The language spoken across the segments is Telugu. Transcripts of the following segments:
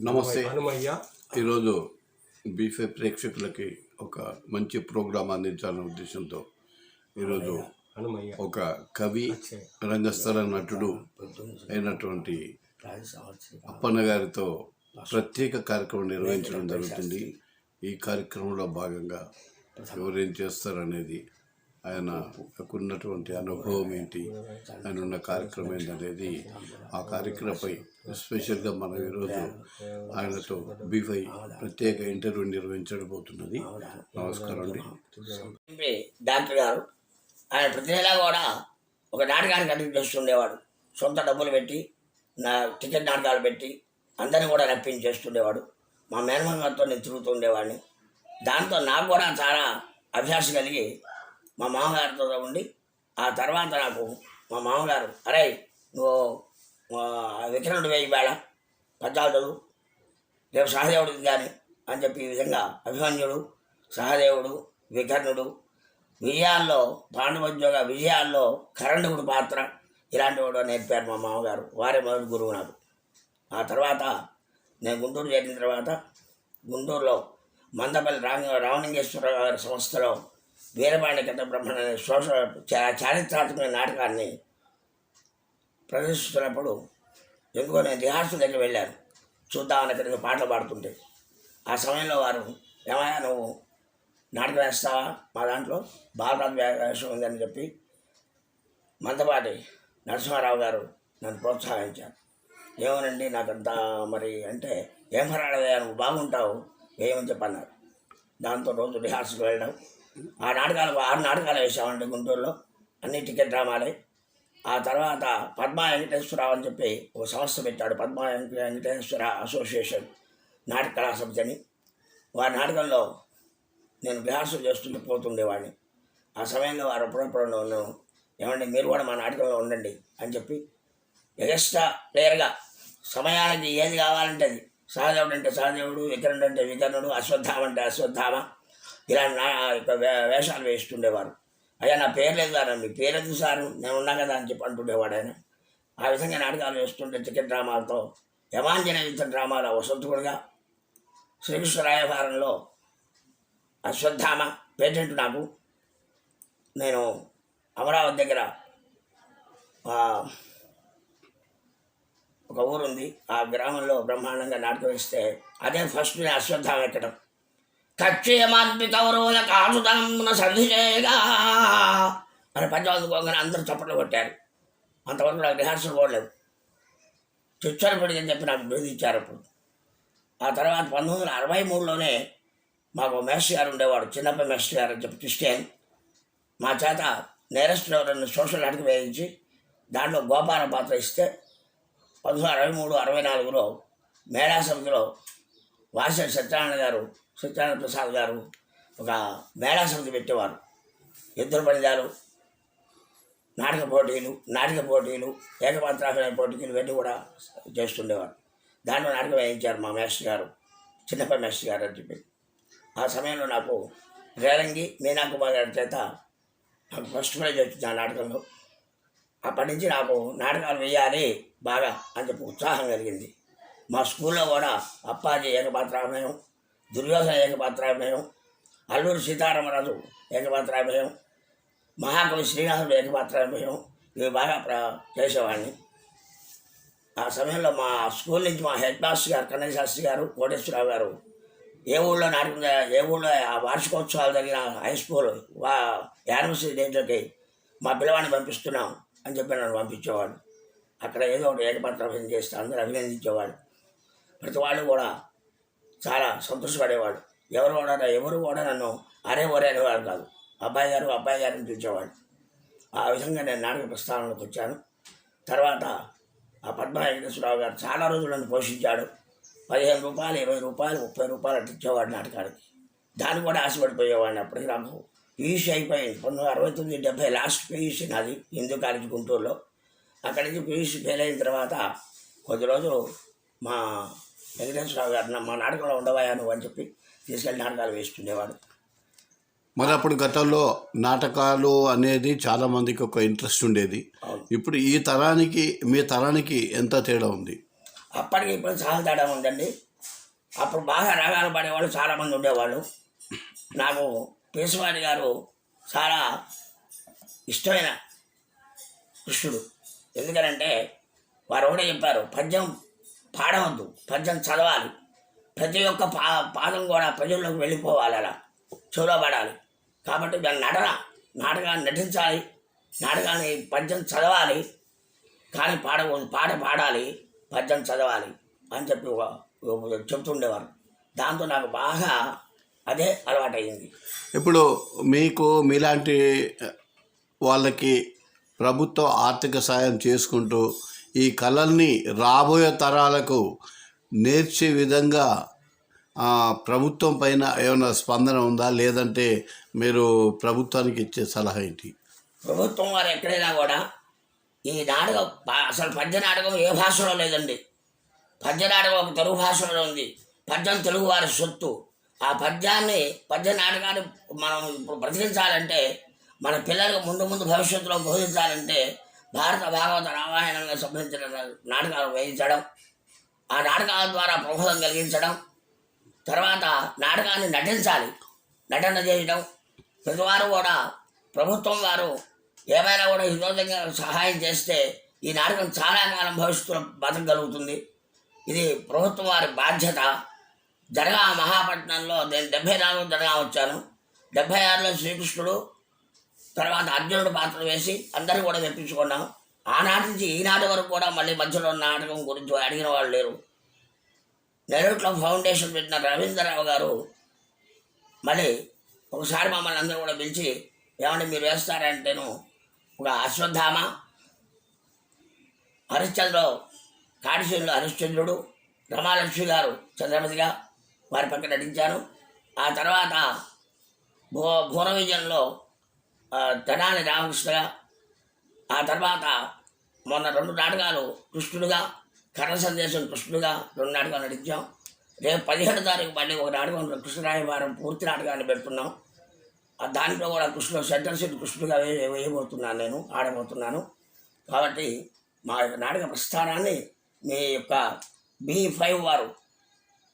నమస్తే. హనుమయ్య ఈరోజు బీఫే ప్రేక్షకులకి ఒక మంచి ప్రోగ్రాం అందించాలనే ఉద్దేశంతో ఈరోజు హనుమయ్య. ఒక కవి రంగస్థల నటుడు అయినటువంటి అప్పన్న గారితో ప్రత్యేక కార్యక్రమం నిర్వహించడం జరుగుతుంది. ఈ కార్యక్రమంలో భాగంగా ఎవరేం చేస్తారనేది ఆయన ఉన్నటువంటి అనుభవం ఏంటి? ఆయన ఉన్న కార్యక్రమం ఏంటనేది ఆ కార్యక్రమంపై స్పెషల్గా మనం ఈరోజు ఆయనతో బీఫై ప్రత్యేక ఇంటర్వ్యూ నిర్వహించబోతున్నది నమస్కారం అండి. డాక్టర్ గారు ఆయన ప్రతి నెలా కూడా ఒక నాటకానికి అటెండ్ చేస్తుండేవాడు సొంత డబ్బులు పెట్టి నా టికెట్ నాటకాలు పెట్టి అందరిని కూడా రప్పించేస్తుండేవాడు మా మేనమామ గారితో నేను తిరుగుతుండేవాడిని. దాంతో నాకు కూడా చాలా అభ్యాసం కలిగి మా మామగారితో ఉండి ఆ తర్వాత నాకు మా మామగారు అరే నువ్వు ఆ, విక్రముడు వేయి వేళ పద్నాలుగు చదువు రేపు సహదేవుడికి కానీ అని చెప్పి ఈ విధంగా అభిమన్యుడు సహదేవుడు వికర్ణుడు విజయాల్లో పాండవోద్యోగ విజయాల్లో కరణుడు పాత్ర ఇలాంటి వాడు నేర్పారు మా మామగారు. వారే మొదటి గురువు నాకు. ఆ తర్వాత నేను గుంటూరు చేరిన తర్వాత గుంటూరులో మందపల్లి రామ రామలింగేశ్వర గారి సంస్థలో వీరపాండ కథ బ్రహ్మణ అనే సోష చా- చారిత్రాత్మక నాటకాన్ని ప్రదర్శిస్తున్నప్పుడు ఎందుకో నేను రిహార్సల్ దగ్గర వెళ్ళాను చూద్దామని అక్కడికి పాటలు పాడుతుంటే. ఆ సమయంలో వారు ఏమయ్యా నువ్వు నాటకం వేస్తావా? మా దాంట్లో బాలరాజు వేషం ఉందని చెప్పి మందపాటి నరసింహారావు గారు నన్ను ప్రోత్సహించారు. ఏమోనండి నాకంతా మరి అంటే ఏం పర్వాలేదయ్యా నువ్వు బాగుంటావు ఏమని చెప్పన్నారు. దాంతో రోజు రిహార్సల్కి వెళ్ళడం ఆ నాటకాలు ఆరు నాటకాలు వేసామండి గుంటూరులో. అన్ని టికెట్ డ్రామాలే. ఆ తర్వాత పద్మా వెంకటేశ్వరరావు అని చెప్పి ఒక సంస్థ పెట్టాడు పద్మా వెంకటేశ్వర అసోసియేషన్ నాటక కళా సమితి అని. వారి నాటకంలో నేను రిహార్సల్ చేస్తుంటే పోతుండేవాడిని. ఆ సమయంలో వారు అప్పుడప్పుడు నన్ను ఏమండి మీరు కూడా మా నాటకంలో ఉండండి అని చెప్పి ఎగస్ట్రా ప్లేయర్గా సమయానికి ఏది కావాలంటే అది. సహదేవుడు అంటే సహదేవుడు వికరణుడు అంటే వికర్ణుడు అశ్వత్థామ అంటే అశ్వత్థామ ఇలా నా యొక్క వేషాలు వేస్తుండేవారు అయ్యా నా పేరు లేదు సార్ మీ పేరు ఎందుకు సార్? నేను ఉన్నా కదా అని చెప్పి అంటుండేవాడు ఆయన. ఆ విధంగా నాటకాలు వేస్తుంటే టికెట్ డ్రామాలతో. యమాంజన యుద్ధ డ్రామాల వసంతుడుగా. శ్రీకృష్ణ రాయభారంలో అశ్వత్థామ పేటెంట్ నాకు. నేను అమరావతి దగ్గర ఒక ఊరుంది. ఆ గ్రామంలో బ్రహ్మాండంగా నాటకం వేస్తే అదే ఫస్ట్ నేను అశ్వత్థామ ఎక్కడం. కక్షయమాత్మి కౌరవుల కాసుదమున సంధి చేయగా అని పంచవదుకోగానే పోగానే అందరూ చప్పట్లు కొట్టారు. అంతవరకు నాకు రిహార్సల్ పోలేదు. చుచ్చరపడి అని చెప్పి నాకు బోధించారు అప్పుడు. ఆ తర్వాత పంతొమ్మిది వందల అరవై మూడులోనే మాకు మేస్టర్ గారు ఉండేవాడు చిన్నప్ప మేస్టర్ గారు అని చెప్పి క్రిస్టియన్. మా చేత నేరస్తులు రెండు సోషల్ అడిగి వేయించి దాంట్లో గోపాల పాత్ర ఇస్తే పంతొమ్మిది వందల అరవై మూడు అరవై నాలుగులో మేళా సమితిలో వాసిరెడ్డి సత్యనారాయణ గారు సత్యనారాయణ ప్రసాద్ గారు ఒక మేళా సమితి పెట్టేవారు. ఇద్దరు పనిదారు నాటక పోటీలు నాటక పోటీలు ఏకపాత్రాభినయ పోటీలు ఇవన్నీ కూడా చేస్తుండేవారు. దాంట్లో నాటకం వేయించారు మా మేస్టర్ గారు చిన్నప్ప మేస్టర్ గారు అని చెప్పి. ఆ సమయంలో నాకు రేలంగి మీనాకుమార్ గారి చేత నాకు ఫస్ట్ ప్రైజ్ వచ్చింది ఆ నాటకంలో. అప్పటి నుంచి నాకు నాటకాలు వేయాలి బాగా అని చెప్పి ఉత్సాహం కలిగింది. మా స్కూల్లో కూడా అప్పాజీ ఏకపాత్రాభినయం దుర్యోధన ఏకపాత్రాభినయం అల్లూరి సీతారామరాజు ఏకపాత్రాభినయం మహాకవి శ్రీనివాసుడు ఏకపాత్రాభినయం ఇవి బాగా ప్ర చేసేవాడిని. ఆ సమయంలో మా స్కూల్ నుంచి మా హెడ్ మాస్టర్ గారు కన్నయ్య శాస్త్రి గారు కోటేశ్వరరావు గారు ఏ ఊళ్ళో నాటకం ఏ ఊళ్ళో ఆ వార్షికోత్సవాలు జరిగిన హై స్కూల్ వా యానివర్సరీ డేట్లకి మా పిల్లవాడిని పంపిస్తున్నాం అని చెప్పి నన్ను పంపించేవాడు. అక్కడ ఏదో ఒకటి ఏకపత్రం చేస్తే అందరూ అభినందించేవాడు ప్రతి వాళ్ళు కూడా చాలా సంతోషపడేవాడు. ఎవరు కూడా ఎవరు కూడా నన్ను అరే ఒరే అనేవాడు కాదు. అబ్బాయి గారు అబ్బాయి గారిని పిలిచేవాడు ఆ విధంగా నేను నాటక ప్రస్థానంలోకి వచ్చాను. తర్వాత ఆ పద్మ వెంకటేశ్వరరావు గారు చాలా రోజులు నన్ను పోషించాడు. పదిహేను రూపాయలు ఇరవై రూపాయలు ముప్పై రూపాయలు అట్టించేవాడు ఇచ్చేవాడు నాటకానికి. దాన్ని కూడా ఆశపడిపోయేవాడిని అప్పటికి నాకు. పీయూసీ అయిపోయింది. పంతొమ్మిది అరవై తొమ్మిది డెబ్బై లాస్ట్ పీయూసీ నాది హిందూ కాలేజ్ గుంటూరులో. అక్కడి నుంచి పీయూసీ ఫెయిల్ అయిన తర్వాత కొద్ది రోజులు మా వెంకటేశ్వరరావు గారు మా నాటకంలో ఉండవా నువ్వు అని చెప్పి తీసుకెళ్ళి నాటకాలు వేస్తుండేవాడు. మరి అప్పుడు గతంలో నాటకాలు అనేది చాలా మందికి ఒక ఇంట్రెస్ట్ ఉండేది. ఇప్పుడు ఈ తరానికి మీ తరానికి ఎంత తేడా ఉంది? అప్పటికి ఇప్పుడు చాలా తేడా ఉందండి. అప్పుడు బాగా రాగాలు పాడేవాళ్ళు చాలామంది ఉండేవాళ్ళు. నాకు పేసవాడి గారు చాలా ఇష్టమైన కృష్ణుడు. ఎందుకనంటే వారు ఒకటే చెప్పారు పద్యం పాడవద్దు. పద్యం చదవాలి. ప్రతి ఒక్క పా పాదం కూడా ప్రజల్లోకి వెళ్ళిపోవాలి అలా. చూడబడాలి పడాలి. కాబట్టి దాన్ని నటన నాటకాన్ని నటించాలి. నాటకాన్ని పద్యం చదవాలి. కానీ పాడ పాట పాడాలి. పద్యం చదవాలి అని చెప్పి ఒక- చెప్తుండేవారు. దాంతో నాకు బాగా అదే అలవాటైంది ఇప్పుడు మీకు మీలాంటి వాళ్ళకి ప్రభుత్వం ఆర్థిక సాయం చేసుకుంటూ ఈ కళల్ని రాబోయే తరాలకు నేర్చే విధంగా ప్రభుత్వం పైన ఏమైనా స్పందన ఉందా? లేదంటే మీరు ప్రభుత్వానికి ఇచ్చే సలహా ఏంటి? ప్రభుత్వం వారు ఎక్కడైనా కూడా ఈ నాటకం అసలు పద్య నాటకం ఏ భాషలో లేదండి. పద్య నాటకం ఒక తెలుగు భాషలో ఉంది. పద్యం తెలుగు వారి సొత్తు. ఆ పద్యాన్ని పద్య నాటకాన్ని మనం ఇప్పుడు బ్రతికించాలంటే మన పిల్లలకు ముందు ముందు భవిష్యత్తులో బోధించాలంటే భారత భాగవత రామాయణంగా సంబంధించిన నాటకాలు వేయించడం ఆ నాటకాల ద్వారా ప్రబోధం కలిగించడం తర్వాత నాటకాన్ని నటించాలి. నటన చేయడం. ప్రతివారు కూడా ప్రభుత్వం వారు ఏమైనా కూడా హితోదంగా సహాయం చేస్తే ఈ నాటకం చాలా కాలం భవిష్యత్తులో బతకగలుగుతుంది. ఇది ప్రభుత్వం వారి బాధ్యత. జరగా మహాపట్నంలో నేను డెబ్భై నాలుగు జరగా వచ్చాను. డెబ్భై ఆరులో శ్రీకృష్ణుడు తర్వాత అర్జునుడు పాత్ర వేసి అందరూ కూడా తెప్పించుకున్నాం. ఆనాటి నుంచి ఈనాటి వరకు కూడా మళ్ళీ మధ్యలో నాటకం గురించి అడిగిన వాళ్ళు లేరు. నెల్లూరులో ఫౌండేషన్ పెట్టిన రవీంద్రరావు గారు మళ్ళీ ఒకసారి మమ్మల్ని అందరూ కూడా పిలిచి ఏమంటే మీరు వేస్తారంటేను ఒక అశ్వత్థామ హరిశ్చంద్ర కాడిశీలు హరిశ్చంద్రుడు రమాలక్ష్మి గారు చంద్రమతిగా వారి పక్కన నటించాను. ఆ తర్వాత భూ భువన విజయంలో ధనాన్ని తెనాలి రామకృష్ణగా ఆ తర్వాత మొన్న రెండు నాటకాలు కృష్ణుడుగా కర్ణ సందేశం కృష్ణుడుగా రెండు నాటకాలు నడిచాం రేపు పదిహేడు తారీఖు మళ్ళీ ఒక నాటకం కృష్ణరాయవారం పూర్తి నాటకాన్ని పెడుతున్నాం. ఆ దాంట్లో కూడా కృష్ణుడు సెంటర్ సీట్ కృష్ణుడుగా వే వేయబోతున్నాను నేను ఆడబోతున్నాను. కాబట్టి మా యొక్క నాటక ప్రస్థానాన్ని మీ యొక్క బి ఫైవ్ వారు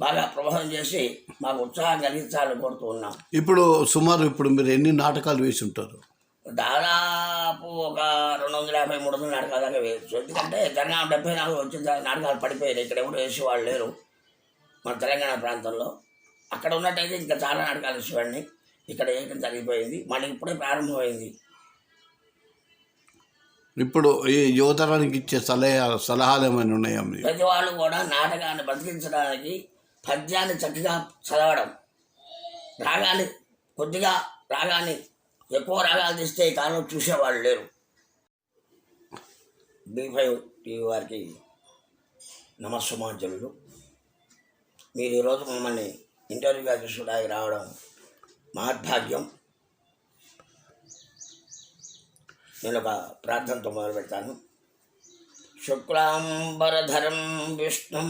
బాగా ప్రభావం చేసి మాకు ఉత్సాహం కలిగించాలని కోరుతూ ఉన్నాం. ఇప్పుడు సుమారు ఇప్పుడు మీరు ఎన్ని నాటకాలు వేసి ఉంటారు? దాదాపు ఒక రెండు వందల యాభై మూడు వందల నాటకాల దాకా వేయచ్చు. ఎందుకంటే తెలంగాణ డెబ్బై నాలుగు వచ్చిన నాటకాలు పడిపోయాయి ఇక్కడ ఎవరు వేసేవాళ్ళు లేరు. మన తెలంగాణ ప్రాంతంలో. అక్కడ ఉన్నట్టయితే ఇంకా చాలా నాటకాలు వేసేవాడిని ఇక్కడ వేయడం జరిగిపోయింది. మళ్ళీ ఇప్పుడే ప్రారంభమైంది. ఇప్పుడు ఈ యువతరానికి ఇచ్చే సలహా సలహాలు ఏమైనా ఉన్నాయా ప్రతి వాళ్ళు కూడా నాటకాన్ని బతికించడానికి పద్యాన్ని చక్కగా చదవడం. రాగాన్ని కొద్దిగా రాగాన్ని ఎక్కువ రాగాలు తీస్తే ఈ చూసేవాళ్ళు లేరు. బీ ఫైవ్ టీవీ వారికి నమస్సుమాంజలు మీరు ఈరోజు మమ్మల్ని ఇంటర్వ్యూగా చూసుకోవడానికి రావడం మహద్భాగ్యం. నేను ఒక ప్రార్థనతో మొదలు పెడతాను శుక్లాంబరధరం విష్ణు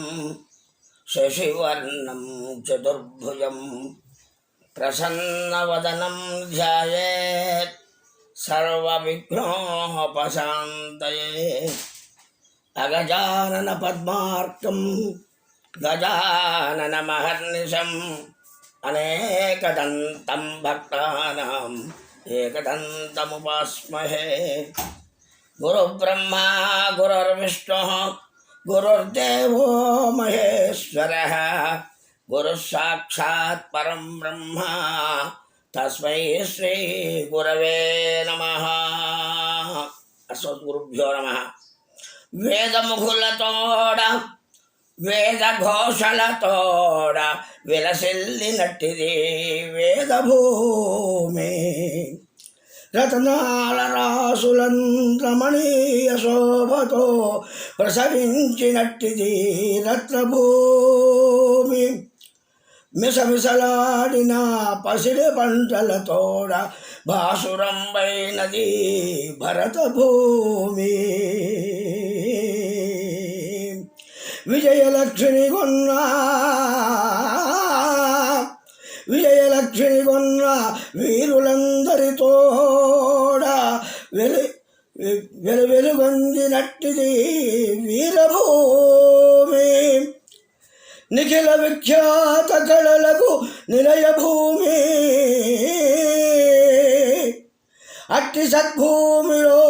शशिवर्णं चतुर्भुजं प्रसन्नवदनं ध्यायेत्। सर्वविघ्नोपशान्तये। अगजाननपद्मार्कं गजाननमहर्निशम्। अनेकदन्तं भक्तानाम् एकदन्तमुपास्महे। गुरुब्रह्मा गुरुर्विष्णुः గురుర్దేవో మహేశ్వర గురుసాక్షాత్ పరం బ్రహ్మ తస్మై శ్రీ గురవే నమ అస్మద్గురుభ్యో నమ వేదముఖులతోడ వేద ఘోషలతోడ విలసిల్లినట్టిది వేదభూమి రతనాల రాసులం శోభతో ప్రసవించినట్టిది రత్నభూమి. మిసమిసలాడిన పసిడి పంటలతోడ భాసురంబైనది భరత భూమి విజయలక్ష్మి కొన్నా శ్రీగొన్న వీరులందరితో వీరులందరితోడ వెలు వెలు వెలుగొందినట్టిది వీరభూమి. నిఖిల విఖ్యాత కళలకు నిలయభూమి అట్టి సద్భూమిలో